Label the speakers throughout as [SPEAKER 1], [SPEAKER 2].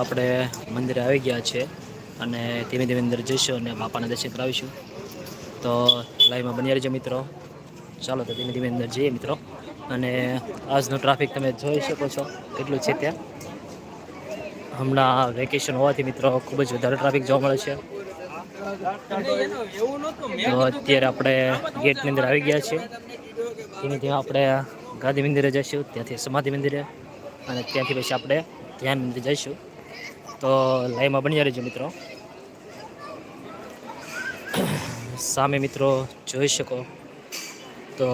[SPEAKER 1] આપણે મંદિરે આવી ગયા છે અને ધીમે ધીમે અંદર જઈશું અને બાપાના દર્શન કરાવીશું. તો લાઈવમાં બની રહેજો મિત્રો. ચાલો તો ધીમે ધીમે અંદર જઈએ મિત્રો. અને આજનો ટ્રાફિક તમે જોઈ શકો છો કેટલું છે ત્યાં. હમણાં વેકેશન હોવાથી મિત્રો ખૂબ જ વધારે ટ્રાફિક જોવા મળે છે. તો અત્યારે આપણે ગેટની અંદર આવી ગયા છીએ. ધીમે ધીમે આપણે ગાંધી મંદિરે જઈશું, ત્યાંથી સમાધિ મંદિરે. અને ત્યાંથી પછી આપણે ધ્યાન મંદિર જઈશું. તો લાઈવમાં બની રહેજો મિત્રો. સામે મિત્રો જોઈ શકો. તો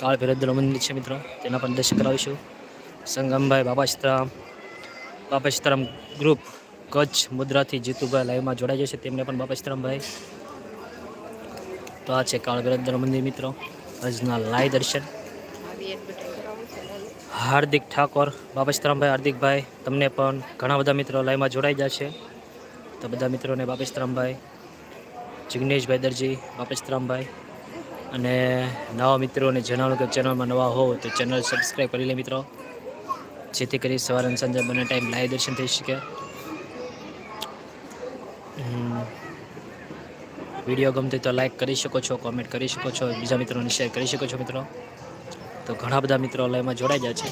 [SPEAKER 1] કાળ ભૈરવનું મંદિર છે મિત્રો. તેના પણ દર્શન કરાવીશું. સંગમભાઈ બાબાશ્રામ બાબાશ્રામ ગ્રુપ કચ્છ, મુદ્રાથી જીતુભાઈ લાઈવમાં જોડાઈ જશે. તેમને પણ બાબાશ્રામભાઈ તો આ છે કાળ ભૈરવનું મંદિર મિત્રો. આજના લાઈવ દર્શન. હાર્દિક ઠાકોર બાબસ્તરામભાઈ હાર્દિકભાઈ, તમને પણ ઘણા બધા મિત્રો લાઈવમાં જોડાઈ જશે તો બધા મિત્રોને બાબસ્તરામભાઈ જિગ્નેશભાઈ દરજી બાપસ્તરામભાઈ અને નવા મિત્રોને જણાવું કે ચેનલમાં નવા હોવ તો ચેનલ સબસ્ક્રાઈબ કરી લે મિત્રો. જેથી કરી સવારે અને સાંજે બંને ટાઈમ લાઈવ દર્શન થઈ શકે. વીડિયો ગમતી તો લાઈક કરી શકો છો કોમેન્ટ કરી શકો છો, બીજા મિત્રોને શેર કરી શકો છો મિત્રો. તો ઘણા બધા મિત્રો લાઈવમાં જોડાઈ જાય છે.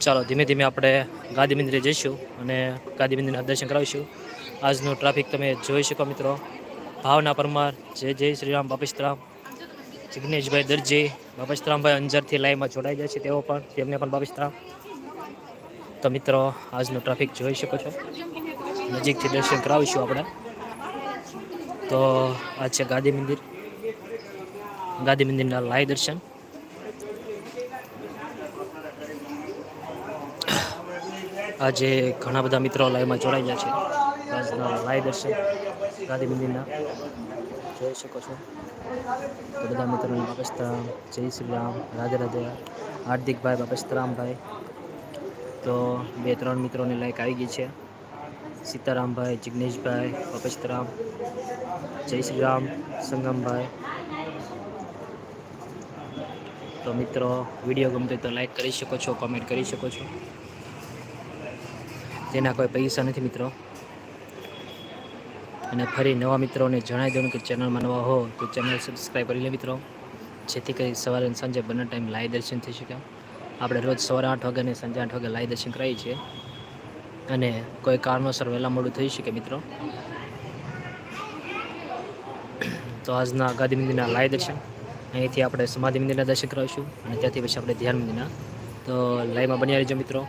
[SPEAKER 1] ચાલો, ધીમે ધીમે આપણે ગાંધી મંદિરે જઈશું અને ગાંધી મંદિરના દર્શન કરાવીશું. આજનું ટ્રાફિક તમે જોઈ શકો મિત્રો. ભાવના પરમાર, જય જય શ્રીરામ બાપસ્તરામ જિગ્નેશભાઈ દરજી બાપસ્તરામભાઈ અંજરથી લાઈવમાં જોડાઈ જાય છે તેઓ પણ, તેમને પણ બાપસ્તરામ તો મિત્રો, આજનું ટ્રાફિક જોઈ શકો છો. નજીકથી દર્શન કરાવીશું આપણે. તો આ છે ગાંધી મંદિર. ગાંધી મંદિરના લાઈવ દર્શન. આજે ઘણા બધા મિત્રો લાઈવમાં ગયા છે. આજના લાઈવ દર્શન ગાંધી મંદિરના જોઈ શકો છો. તો બધા મિત્રોને બાપસ્તરામ, જય શ્રી રામ, રાધે રાધે. હાર્દિકભાઈ, બાપસ્તરામભાઈ. તો બે, ત્રણ મિત્રોની લાઈક આવી ગઈ છે. સીતારામભાઈ, જિગ્નેશભાઈ, બાપસ્તરામ. જય શ્રી રામ, સંગમભાઈ. તો મિત્રો, વીડિયો ગમતો તો લાઈક કરી શકો છો કોમેન્ટ કરી શકો છો. તેના કોઈ પૈસા નથી મિત્રો. અને ફરી નવા મિત્રોને જણાવી દઉં કે ચેનલમાં નવા હો તો ચેનલ સબસ્ક્રાઈબ કરી લે મિત્રો. જેથી કરી સવારે અને સાંજે બંને ટાઈમ લાઈવ દર્શન થઈ શકે. આપણે રોજ સવારે આઠ વાગે અને સાંજે આઠ વાગે લાઈવ દર્શન કરાવીએ છીએ. અને કોઈ કારણોસર વહેલા મોડું થઈ શકે મિત્રો. તો આજના ગાંધી મંદિરના લાઈવ દર્શન. અહીંથી આપણે સમાધિ મંદિરના દર્શન કરાવીશું અને ત્યાંથી પછી આપણે ધ્યાન મંદિરના. તો લાઈવમાં બન્યા રહેજો મિત્રો.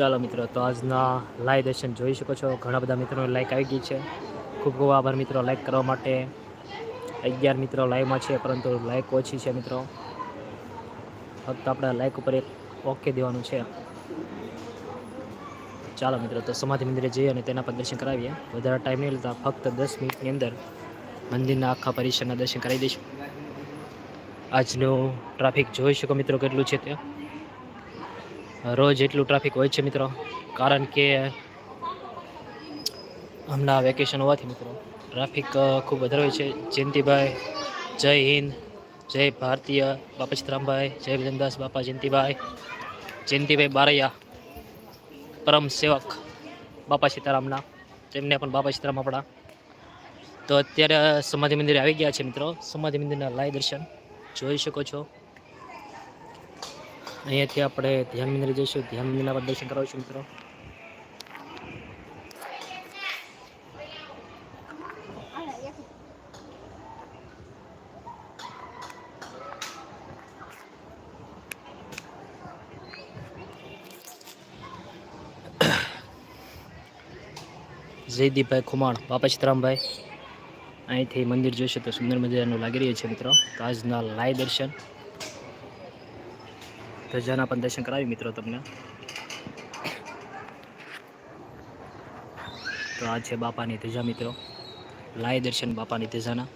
[SPEAKER 1] ચાલો મિત્રો, તો આજના લાઈવ દર્શન જોઈ શકો છો. ઘણા બધા મિત્રોને લાઈક આવી ગઈ છે. ખૂબ ખૂબ આભાર મિત્રો લાઈક કરવા માટે. અગિયાર મિત્રો લાઈવમાં છે, પરંતુ લાઈક ઓછી છે મિત્રો. ફક્ત આપણે લાઈક ઉપર એક ઓકે દેવાનું છે. ચાલો મિત્રો, તો સમાધિ મંદિરે જઈએ અને તેના પર દર્શન કરાવીએ. વધારે ટાઈમ નહીં લેતા, ફક્ત દસ મિનિટની અંદર મંદિરના આખા પરિસરના દર્શન કરાવી દઈશું. આજનું ટ્રાફિક જોઈ શકો મિત્રો કેટલું છે તે રોજ એટલું ટ્રાફિક હોય છે મિત્રો, કારણ કે હમણાં વેકેશન હોવાથી મિત્રો, ટ્રાફિક ખૂબ વધારે હોય છે. જયંતિભાઈ, જય હિન્દ, જય ભારતીય, બાપા ચિત્રામભાઈ જય વિજનદાસ બાપા જયંતિભાઈ જયંતિભાઈ બારૈયા, પરમ સેવક, બાપા સીતારામના, તેમને પણ બાપા સીતારામ આપણા. તો અત્યારે સમાધિ મંદિરે આવી ગયા છે મિત્રો. સમાધિ મંદિરના લાઈવ દર્શન જોઈ શકો છો. અહીંયાથી આપણે ધ્યાન મંદિરે જઈશું. ધ્યાન મંદિરના પર દર્શન કરાવીશું મિત્રો. જયદીપભાઈ ખુમાણ, બાપા સીતરામભાઈ. અહીંથી મંદિર જોઈશે તો સુંદર મજાનું લાગી રહ્યું છે મિત્રો. તો આજના લાઈવ દર્શન. ધજાના પણ દર્શન કરાવી મિત્રો તમને. તો આ છે બાપાની ધજા મિત્રો. લાય દર્શન બાપાની ધજાના.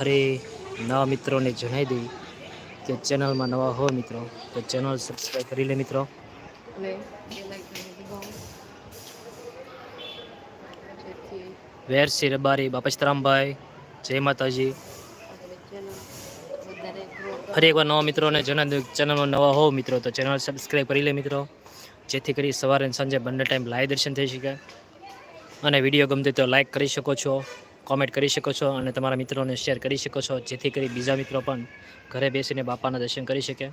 [SPEAKER 1] અરે નવા મિત્રોને જણાવી દઈ કે ચેનલમાં નવા હો મિત્રો તો ચેનલ સબસ્ક્રાઈબ કરી લે મિત્રો. વેરસી રબારી બાપસ્તરામભાઈ જય માતાજી
[SPEAKER 2] આપણે ચેનલ વધારે ગ્રો
[SPEAKER 1] ફરી એકવાર નવા મિત્રોને જણાવી દઉં ચેનલમાં નવા હોવ મિત્રો, તો ચેનલ સબસ્ક્રાઈબ કરી લે મિત્રો. જેથી કરી સવારે અને સાંજે બંને ટાઈમ લાઈવ દર્શન થઈ શકે. અને વીડિયો ગમતી તો લાઈક કરી શકો છો કોમેન્ટ કરી શકો છો અને તમારા મિત્રોને શેર કરી શકો છો. જેથી કરી બીજા મિત્રો પણ ઘરે બેસીને બાપાના દર્શન કરી શકે.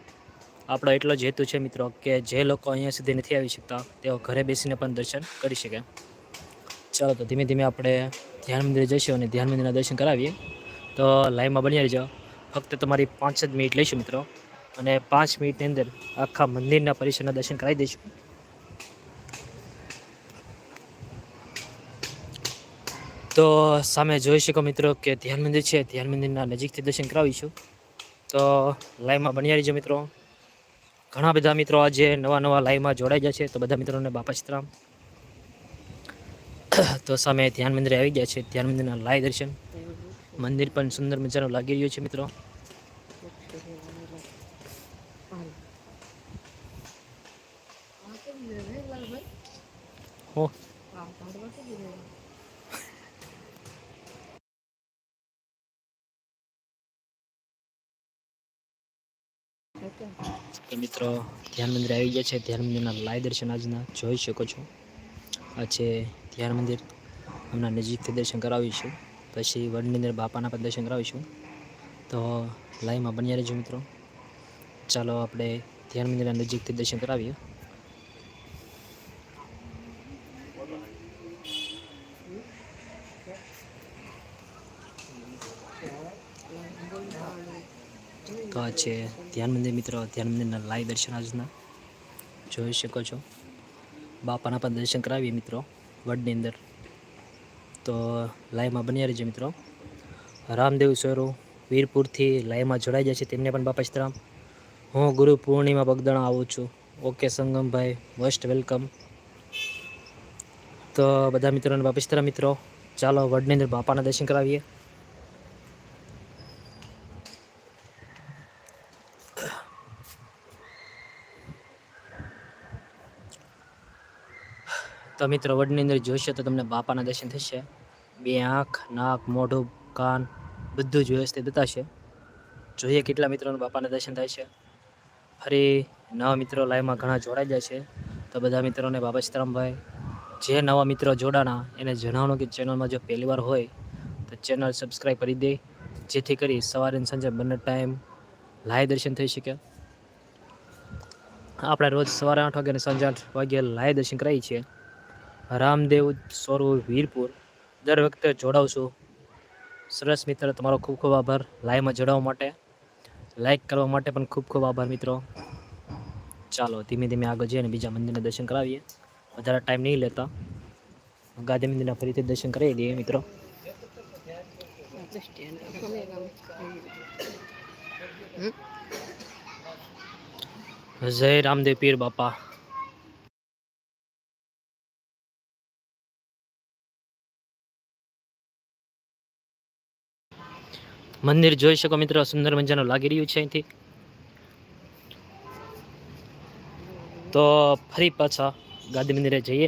[SPEAKER 1] આપણો એટલો જ હેતુ છે મિત્રો કે જે લોકો અહીંયા સુધી નથી આવી શકતા, તેઓ ઘરે બેસીને પણ દર્શન કરી શકે. ચાલો, તો ધીમે ધીમે આપણે ધ્યાન મંદિરે જઈશું અને ધ્યાન મંદિરના દર્શન કરાવીએ. તો લાઈવમાં બની રહેજો. ફક્ત તમારી પાંચ જ મિનિટ લઈશું મિત્રો. અને પાંચ મિનિટની અંદર આખા મંદિરના પરિસરના દર્શન કરાવી દઈશું. તો સામે જોઈ શકો મિત્રો કે ધ્યાન મંદિર છે. ધ્યાન મંદિરના નજીકથી દર્શન કરાવીશું. તો લાઈવમાં બન્યા રહીજો મિત્રો. ઘણા બધા મિત્રો આજે નવા નવા લાઈવમાં જોડાઈ ગયા છે. તો બધા મિત્રોને બાપા સીતરામ તો સામે ધ્યાન મંદિરે આવી ગયા છે. ધ્યાન મંદિરના લાઈવ દર્શન. મંદિર પણ સુંદર મજાનું લાગી રહ્યું છે, મિત્રો. હો. મિત્રો, ધ્યાન મંદિર આવી ગયા છે. ધ્યાન મંદિરના લાય દર્શન આજના જોઈ શકો છો. આ ધ્યાન મંદિર. હમણાં નજીકથી દર્શન કરાવીશું પછી વડની અંદર બાપાના પણ દર્શન કરાવીશું. તો લાઈવમાં બન્યા રહેજો મિત્રો. ચાલો આપણે ધ્યાન મંદિરના નજીકથી દર્શન કરાવીએ. તો આ છે ધ્યાન મંદિર મિત્રો. ધ્યાન મંદિરના લાઈવ દર્શન આજના. જોઈ શકો છો. બાપાના પણ દર્શન કરાવીએ મિત્રો વડની અંદર. તો લાઈવમાં બન્યા રહેજો મિત્રો. રામદેવ સ્વરો વીરપુરથી લાઈવમાં જોડાઈ જાય છે. તેમને પણ બાપા સીતરામ હું ગુરુ પૂર્ણિમા બગદાણા આવું છું. ઓકે સંગમભાઈ મોસ્ટ વેલકમ તો બધા મિત્રોને બાપા મિત્રો, ચાલો વડની બાપાના દર્શન કરાવીએ. તો મિત્રો, વડની અંદર જોઈશે તો તમને બાપાના દર્શન થશે. બે આંખ, નાક, મોઢું, કાન બધું જ વ્યવસ્થિત બતાશે જોઈએ કેટલા મિત્રોને બાપાના દર્શન થાય છે. ફરી નવા મિત્રો લાઈવમાં ઘણા જોડાઈ જાય છે. તો બધા મિત્રોને બાબા સીતારામભાઈ, જે નવા મિત્રો જોડાણા, એને જણાવવાનું કે ચેનલમાં જો પહેલીવાર હોય, તો ચેનલ સબસ્ક્રાઈબ કરી દે. જેથી કરી સવારે અને સાંજે બંને ટાઈમ લાઈવ દર્શન થઈ શકે. આપણે રોજ સવારે આઠ વાગે અને સાંજે આઠ વાગે લાઈવ દર્શન કરાવીએ છીએ. રામદેવ સ્વરૂપ વીરપુર. દર વખતે જોડાવશું સરસ મિત્ર, તમારો ખૂબ ખૂબ આભાર. લાઈવમાં જોડાવા માટે. લાઈક કરવા માટે પણ ખૂબ ખૂબ આભાર, મિત્રો. ચાલો, ધીમે ધીમે આગળ જઈએ અને બીજા મંદિરના દર્શન કરાવીએ. વધારે ટાઈમ નહીં લેતા. ગાંધી મંદિરના ફરીથી દર્શન કરાવી દઈએ, મિત્રો. જય રામદેવ પીર બાપા. મંદિર જોઈ શકો મિત્રો, સુંદર મજાનું લાગી રહ્યું છે અહીંથી. તો ફરી પાછા ગાંધી મંદિરે જઈએ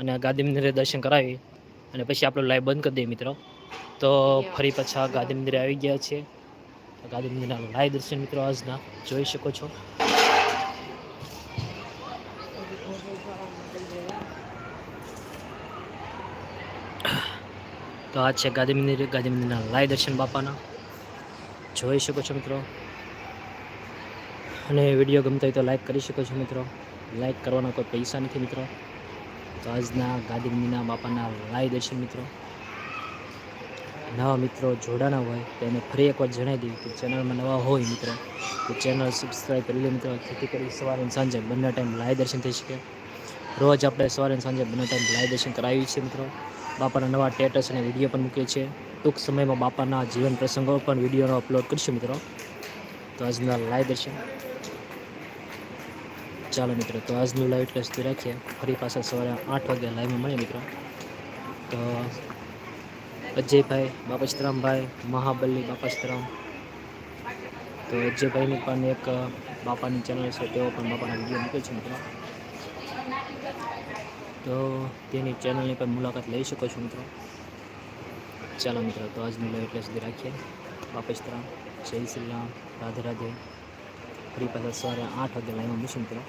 [SPEAKER 1] અને ગાંધી મંદિરે દર્શન કરાવી અને પછી આપણો લાઈવ બંધ કરી દઈએ મિત્રો. તો ફરી પાછા ગાંધી મંદિરે આવી ગયા છે તો ગાંધી મંદિરના લાઈવ દર્શન મિત્રો આજના જોઈ શકો છો. તો આ છે ગાંધી મંદિર ગાંધી મંદિરના લાઈવ દર્શન બાપાના. જોઈ શકો છો મિત્રો. અને વીડિયો ગમતો હોય તો લાઈક કરી શકો છો મિત્રો. લાઈક કરવાના કોઈ પૈસા નથી મિત્રો. તો આજના ગાંધી બાપાના લાઈ દર્શન મિત્રો. નવા મિત્રો જોડાના હોય તો એને ફરી એકવાર જણાવી દઈએ કે ચેનલમાં નવા હોય મિત્રો. તો ચેનલ સબસ્ક્રાઈબ કરી લે મિત્રો. જેથી કરી સવારે સાંજે બંને ટાઈમ લાઈ દર્શન થઈ શકે. રોજ આપણે સવારે સાંજે બંને ટાઈમ લાઈવ દર્શન કરાવીએ છીએ મિત્રો. બાપાના નવા ટેટસ અને વીડિયો પણ મૂકીએ છીએ ટૂંક સમયમાં બાપાના જીવન પ્રસંગો પણ વિડીયોનો અપલોડ કરીશું મિત્રો. તો આજના લાઈવ દર્શન ચાલો મિત્રો, તો આજનું લાઈવ એટલે સુધી રાખીએ. ફરી પાછા સવારે આઠ વાગે લાઈવમાં મળીએ મિત્રો. તો અજયભાઈ, બાપા બાપસ્તરામભાઈ મહાબલી, બાપા બાપસ્તરામ તો અજયભાઈની પણ એક બાપાની ચેનલ છે, તેઓ પણ બાપાના વીડિયો મૂકે છે મિત્રો. તો તેની ચેનલની પણ મુલાકાત લઈ શકો છો મિત્રો. ચાલો મિત્રો, તો આજની લાઈવ એટલે સુધી રાખીએ. બાપસ્તરામ જય શ્રી રામ. રાધે રાધે. ફરી પાછા સવારે આઠ વાગે લાઈવમાં મૂકશું મિત્રો.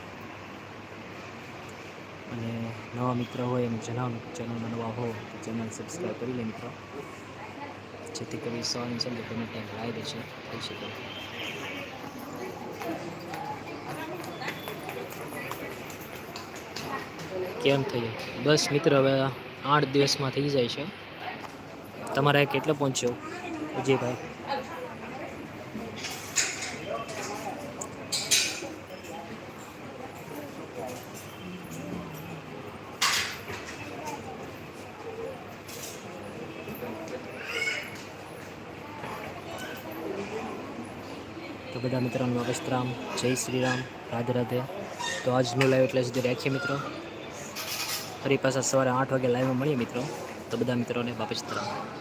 [SPEAKER 1] અને નવા મિત્ર હોય એમ જણાવવાનું ચેનલમાં નવા હો તો ચેનલ સબસ્ક્રાઈબ કરી લે મિત્રો. જેથી કરી સવારની સમજે ગમે ત્યાં દે છે થઈ શકે કેમ થઈ બસ મિત્ર, હવે આઠ દિવસમાં થઈ જાય છે. તમારે કેટલે પહોંચ્યો અજયભાઈ તો બધા મિત્રોનું અગસ્તરામ જય શ્રી રામ. રાધે રાધે. તો આજનું લાઈવ એટલે સુધી રાખીએ મિત્રો. ફરી પાછા સવારે આઠ વાગે લાઈવમાં મળીએ મિત્રો. તો બધા મિત્રોને બાપસ્તરામ